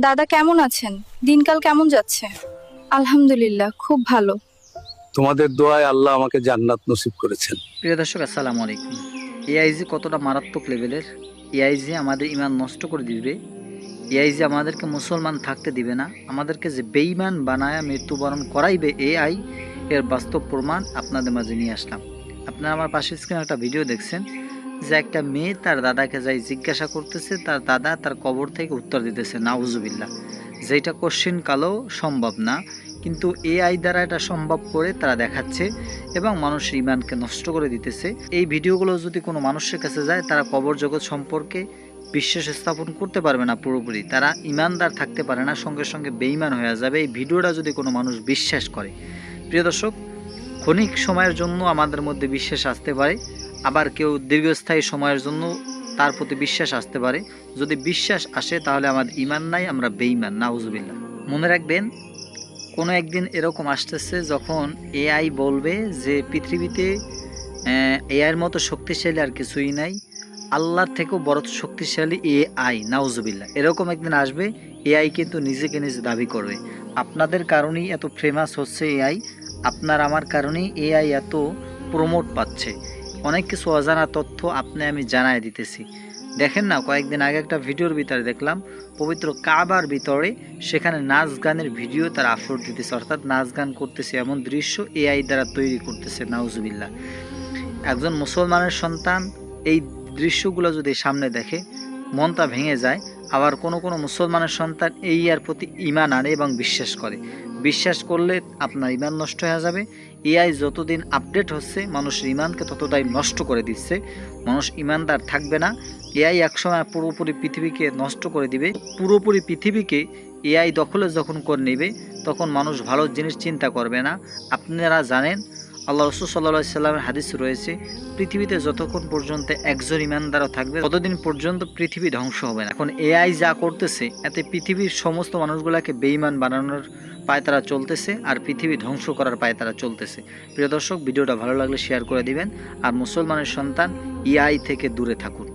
দাদা কেমন আছেন? দিনকাল কেমন যাচ্ছে? আলহামদুলিল্লাহ খুব ভালো। তোমাদের দোয়ায় আল্লাহ আমাকে জান্নাত নসিব করেছেন। প্রিয় দর্শক আসসালামু আলাইকুম। এআইজি কতটা মারাত্মক লেভেলের? এআইজি আমাদের ইমান নষ্ট করে দিবে। এআইজি আমাদেরকে মুসলমান থাকতে দিবে না। আমাদেরকে যে বেইমান বানায় মৃত্যুবরণ করাইবে এআই এর বাস্তব প্রমাণ আপনাদের মাঝে নিয়ে আসলাম। আপনারা আমার পাশের স্ক্রিনে একটা ভিডিও দেখছেন। যে একটা মেয়ে তার দাদাকে যাই জিজ্ঞাসা করতেছে, তার দাদা তার কবর থেকে উত্তর দিতেছে, নাউজুবিল্লাহ যেটা কোশ্চিন কালো সম্ভব না, কিন্তু এআই দ্বারা এটা সম্ভব করে তারা দেখাচ্ছে এবং মানুষের ইমানকে নষ্ট করে দিতেছে। এই ভিডিওগুলো যদি কোনো মানুষের কাছে যায়, তারা কবর জগৎ সম্পর্কে বিশ্বাস স্থাপন করতে পারবে না পুরোপুরি। তারা ইমানদার থাকতে পারে না, সঙ্গে সঙ্গে বেইমান হয়ে যাবে। এই ভিডিওটা যদি কোনো মানুষ বিশ্বাস করে। প্রিয় দর্শক, ক্ষণিক সময়ের জন্য আমাদের মধ্যে বিশ্বাস আসতে পারে। আবার কেউ দীর্ঘস্থায়ী সময়ের জন্য তার প্রতি বিশ্বাস আসতে পারে। যদি বিশ্বাস আসে, তাহলে আমাদের ইমান নাই, আমরা বেইমান নাউজুবিল্লাহ। মনে রাখবেন, কোনো একদিন এরকম আসতেছে যখন এআই বলবে যে পৃথিবীতে এআইয়ের মতো শক্তিশালী আর কিছুই নাই, আল্লাহর থেকেও বড় শক্তিশালী এআই, নাউজুবিল্লাহ। এরকম একদিন আসবে, এআই কিন্তু নিজেকে নিজে দাবি করবে। আপনাদের কারণেই এত ফেমাস হচ্ছে এআই, আপনার আমার কারণেই এআই এত প্রমোট পাচ্ছে। অনেক কিছু অজানা তথ্য আপনি আমি জানায় দিতেছি। দেখেন না, কয়েকদিন আগে একটা ভিডিওর ভিতরে দেখলাম, পবিত্র কাবার ভিতরে সেখানে নাচ গানের ভিডিও তারা আপলোড দিতেছে। অর্থাৎ নাচ গান করতেছে এমন দৃশ্য এআই দ্বারা তৈরি করতেছে, নাউজুবিল্লাহ। একজন মুসলমানের সন্তান এই দৃশ্যগুলো যদি সামনে দেখে, মনটা ভেঙে যায় আবার কোনো কোনো মুসলমানের সন্তান এই ইয়ার প্রতি ইমান আনে এবং বিশ্বাস করে। বিশ্বাস করলে আপনার ইমান নষ্ট হয়ে যাবে। এআই যতদিন আপডেট হচ্ছে, মানুষের ইমানকে ততটাই নষ্ট করে দিচ্ছে। মানুষ ইমানদার থাকবে না। এআই একসময় পুরোপুরি পৃথিবীকে নষ্ট করে দিবে। পুরোপুরি পৃথিবীকে এআই দখলে যখন করে নেবে, তখন মানুষ ভালো জিনিস চিন্তা করবে না। আপনারা জানেন আল্লাহ রসুল সাল্লাহ সাল্লামের হাদিস রয়েছে, পৃথিবীতে যতক্ষণ পর্যন্ত একজন ইমানদারও থাকবে, ততদিন পর্যন্ত পৃথিবী ধ্বংস হবে না। এখন এআই যা করতেছে, এতে পৃথিবীর সমস্ত মানুষগুলাকে বেইমান বানানোর পায় তারা চলতেছে আর পৃথিবী ধ্বংস করার পায় তারা চলতেছে। প্রিয় দর্শক, ভিডিওটা ভালো লাগলে শেয়ার করে দিবেন, আর মুসলমানের সন্তান ইআই থেকে দূরে থাকুন।